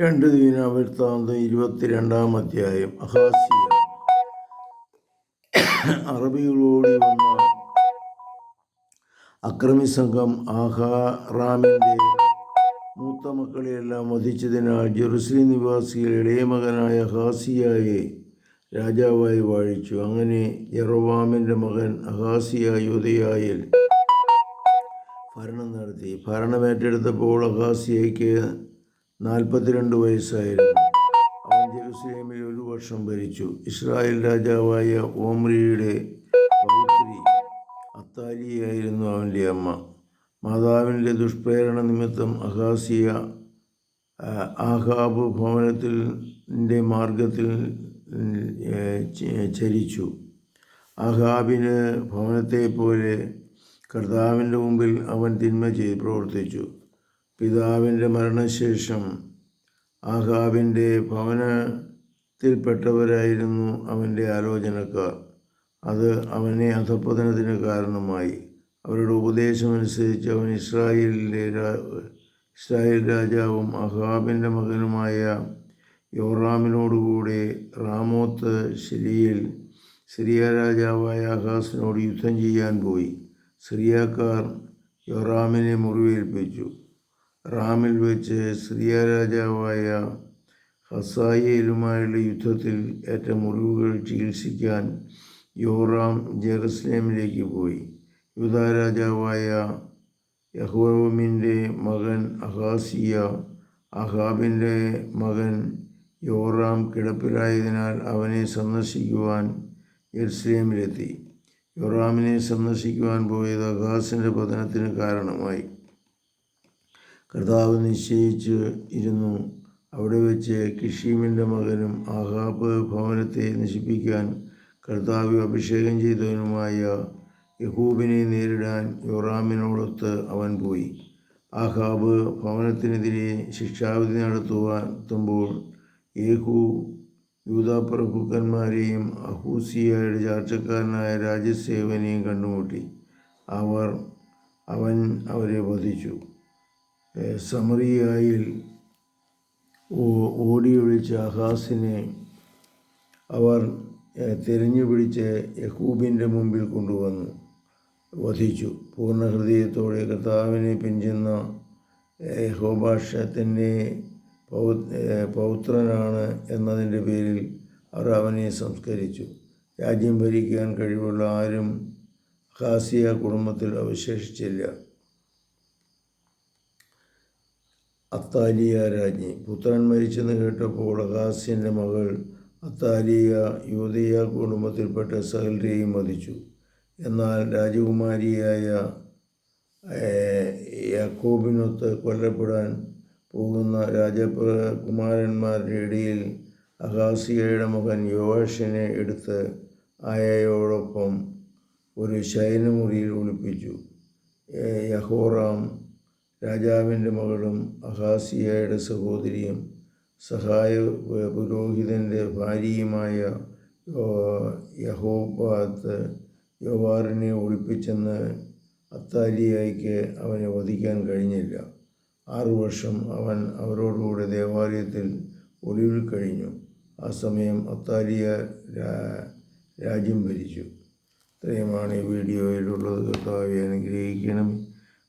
രണ്ട് ദീനാവൃത്താന്തം ഇരുപത്തിരണ്ടാം അധ്യായം. അഹാസിയ. അറബികളോടി വന്ന അക്രമി സംഘം ആഹാറാമിന്റെ മൂത്ത മക്കളെയെല്ലാം വധിച്ചതിനാൽ ജെറുസലേം നിവാസികൾ ഇളയ മകനായ ഹാസിയായെ രാജാവായി വാഴിച്ചു. അങ്ങനെ ജെറോവാമിന്റെ മകൻ അഹാസിയ യുദയായിൽ ഭരണം നടത്തി. ഭരണമേറ്റെടുത്തപ്പോൾ അഹാസിയയ്ക്ക് നാൽപ്പത്തിരണ്ട് വയസ്സായിരുന്നു. അവൻ ജെറുസലേമിൽ ഒരു വർഷം ഭരിച്ചു. ഇസ്രായേൽ രാജാവായ ഓമ്രിയുടെ പൗത്രി അത്താലിയായിരുന്നു അവന്റെ അമ്മ. മാതാവിന്റെ ദുഷ്പ്രേരണ നിമിത്തം അഹാസിയ ആഹാബ് ഭവനത്തിന്റെ മാർഗത്തിൽ ചരിച്ചു. അഹാബിന് ഭവനത്തെ പോലെ കർത്താവിന്റെ മുമ്പിൽ അവൻ തിന്മ ചെയ്ത് പ്രവർത്തിച്ചു. പിതാവിന്റെ മരണശേഷം ആഹാബിന്റെ ഭവനത്തിൽപ്പെട്ടവരായിരുന്നു അവന്റെ ആലോചനക്കാർ. അത് അവനെ അധപ്പതനത്തിന് കാരണമായി. അവരുടെ ഉപദേശമനുസരിച്ച് അവൻ ഇസ്രായേലിലെ ഇസ്രായേൽ രാജാവും അഹാബിന്റെ മകനുമായ യോറാമിനോടുകൂടെ റാമോത്ത് ശരിയിൽ സിറിയ രാജാവായ അഹാസിനോട് യുദ്ധം ചെയ്യാൻ പോയി. സിറിയക്കാർ യോറാമിനെ മുറിവേൽപ്പിച്ചു. റാമിൽ വെച്ച് സിറിയ രാജാവായ ഹസായേലുമായുള്ള യുദ്ധത്തിൽ ഏറ്റ മുറിവുകൾ ചികിത്സിക്കാൻ യോറാം ജെറുസലേമിലേക്ക് പോയി. യുദ്ധ രാജാവായ യഹോമിന്റെ മകൻ അഹാസിയ അഹാബിന്റെ മകൻ യോറാം കിടപ്പിലായതിനാൽ അവനെ സന്ദർശിക്കുവാൻ ജെറുസലേമിലെത്തി യോറാമിനെ സന്ദർശിക്കുവാൻ പോയത് അഹാസിന്റെ പതനത്തിന് കാരണമായി. കർത്താവ് നിശ്ചയിച്ച് ഇരുന്നു. അവിടെ വെച്ച് കിഷീമിന്റെ മകനും ആഹാബ് ഭവനത്തെ നശിപ്പിക്കാൻ കർത്താവ് അഭിഷേകം ചെയ്തവനുമായ യഹൂബിനെ നേരിടാൻ യോറാമിനോടൊത്ത് അവൻ പോയി. ആഹാബ് ഭവനത്തിനെതിരെ ശിക്ഷാവിധി നടത്തുവാൻ എത്തുമ്പോൾ യേഹു യൂതാപ്രഭുക്കന്മാരെയും അഹൂസിയയുടെ ചാർച്ചക്കാരനായ രാജസേവനെയും കണ്ടുമുട്ടി. അവർ അവൻ അവരെ വധിച്ചു. സമറിയായിൽ ഓ- ഓടിയൊളിച്ച അഹാസിനെ അവർ തിരഞ്ഞു പിടിച്ച് യഹൂബിന്റെ മുമ്പിൽ കൊണ്ടുവന്നു വധിച്ചു. പൂർണ ഹൃദയത്തോടെ കർത്താവിനെ പിഞ്ചുന്ന യഹോഭാഷത്തിന്റെ പൗ പൗത്രനാണ് എന്നതിന്റെ പേരിൽ അവർ അവനെ സംസ്കരിച്ചു. രാജ്യം ഭരിക്കാൻ കഴിവുള്ള ആരും ഹാസിയ കുടുംബത്തിൽ അവശേഷിച്ചില്ല. അത്താലിയ രാജ്ഞി. പുത്രൻ മരിച്ചെന്ന് കേട്ടപ്പോൾ അഹാസ്യന്റെ മകൾ അത്താലിയ യൂതയ കുടുംബത്തിൽപ്പെട്ട സകലരെയും വധിച്ചു എന്നാൽ രാജകുമാരിയായ യാക്കോബിനൊത്ത് കൊല്ലപ്പെടാൻ പോകുന്ന രാജകുമാരന്മാരുടെ ഇടയിൽ അഹാസിയയുടെ മകൻ യോവാഷിനെ എടുത്ത് ആയയോടൊപ്പം ഒരു ശയനമുറിയിൽ ഒളിപ്പിച്ചു. യഹോറാം രാജാവിന്റെ മകളും അഹാസിയയുടെ സഹോദരിയും സഹായ പുരോഹിതന്റെ ഭാര്യയുമായ യഹോബാത്ത് യോവാറിനെ ഒളിപ്പിച്ചെന്ന് അത്താലിയായിക്ക് അവനെ വധിക്കാൻ കഴിഞ്ഞില്ല. ആറു വർഷം അവൻ അവരോടുകൂടെ ദേവാലയത്തിൽ ഒളിവിൽ കഴിഞ്ഞു. ആ സമയം അത്താലിയ രാജ്യം ഭരിച്ചു. ഇത്രയുമാണ് ഈ വീഡിയോയിലുള്ളത്. കർത്താവെ അനുഗ്രഹിക്കണം